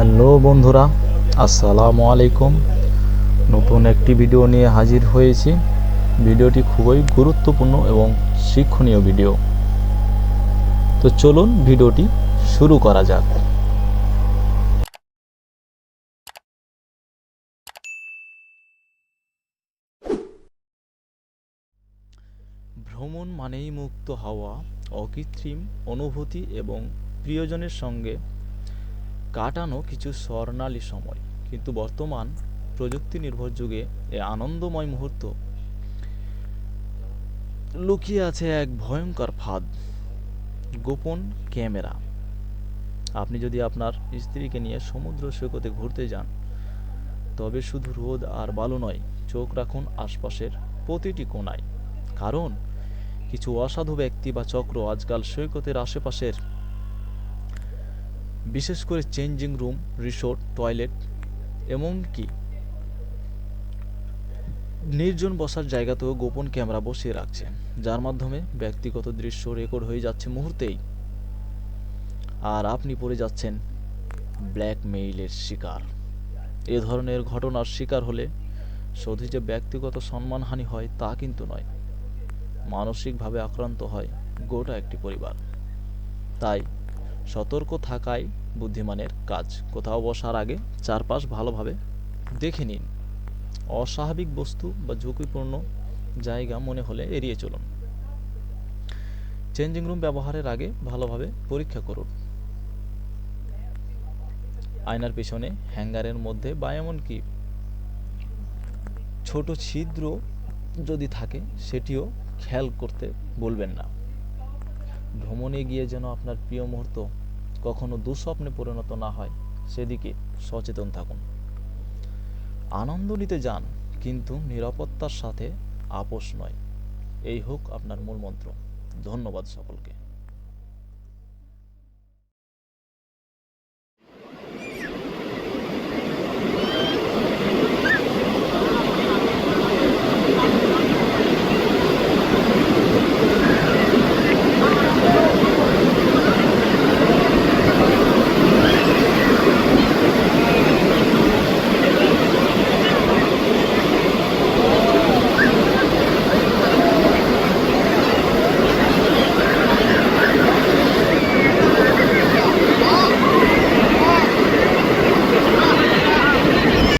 Hello বন্ধুরা, আসসালামু আলাইকুম। নতুন একটি ভিডিও নিয়ে হাজির হয়েছি। ভিডিওটি খুবই গুরুত্বপূর্ণ এবং শিক্ষণীয় ভিডিও। তো চলুন ভিডিওটি শুরু করা যাক। ভ্রমণ মানেই মুক্ত হওয়া, অকৃত্রিম অনুভূতি এবং প্রিয়জনের সঙ্গে কাটানো কিছু স্বর্ণালী সময়, কিন্তু বর্তমান প্রযুক্তি নির্ভর যুগে এ আনন্দময় মুহূর্ত। লুকিয়ে আছে এক ভয়ঙ্কর ফাঁদ, গোপন ক্যামেরা। আপনি যদি আপনার স্ত্রীকে নিয়ে সমুদ্র সৈকতে ঘুরতে যান, তবে শুধু রোদ আর বালু নয়, চোখ রাখুন আশপাশের প্রতিটি কোণায়। কারণ, কিছু অসাধু ব্যক্তি বা চক্র আজকাল সৈকতের আশেপাশের বিশেষ করে চেঞ্জিং রুম, রিসোর্ট, টয়লেট এমনকি নির্জন বসার জায়গাতেও গোপন ক্যামেরা বসিয়ে রাখছে, যার মাধ্যমে ব্যক্তিগত দৃশ্য রেকর্ড হয়ে যাচ্ছে মুহূর্তেই। আর আপনি পড়ে যাচ্ছেন ব্ল্যাকমেইলের শিকার। এ ধরনের ঘটনার শিকার হলে শুধু যে ব্যক্তিগত সম্মানহানি হয় তা কিন্তু নয়, মানসিকভাবে আক্রান্ত হয় গোটা একটি পরিবার। তাই সতর্ক থাকাই বুদ্ধিমানের কাজ। কোথাও বসার আগে চারপাশ ভালোভাবে দেখে নিন। অস্বাভাবিক বস্তু বা ঝুঁকিপূর্ণ জায়গা মনে হলে এড়িয়ে চলুন। চেঞ্জিং রুম ব্যবহারের আগে ভালোভাবে পরীক্ষা করুন। আয়নার পেছনে হ্যাঙ্গারের মধ্যে বা এমনকি ছোট ছিদ্র যদি থাকে, সেটিও খেয়াল করতে বলবেন না। ভ্রমণে গিয়ে যেন আপনার প্রিয় মুহূর্ত কখনো দুঃস্বপ্নে পরিণত না হয়, সেদিকে সচেতন থাকুন। আনন্দ নিতে যান, কিন্তু নিরাপত্তার সাথে আপোষ নয়। এই হোক আপনার মূল মন্ত্র। ধন্যবাদ সকলকে।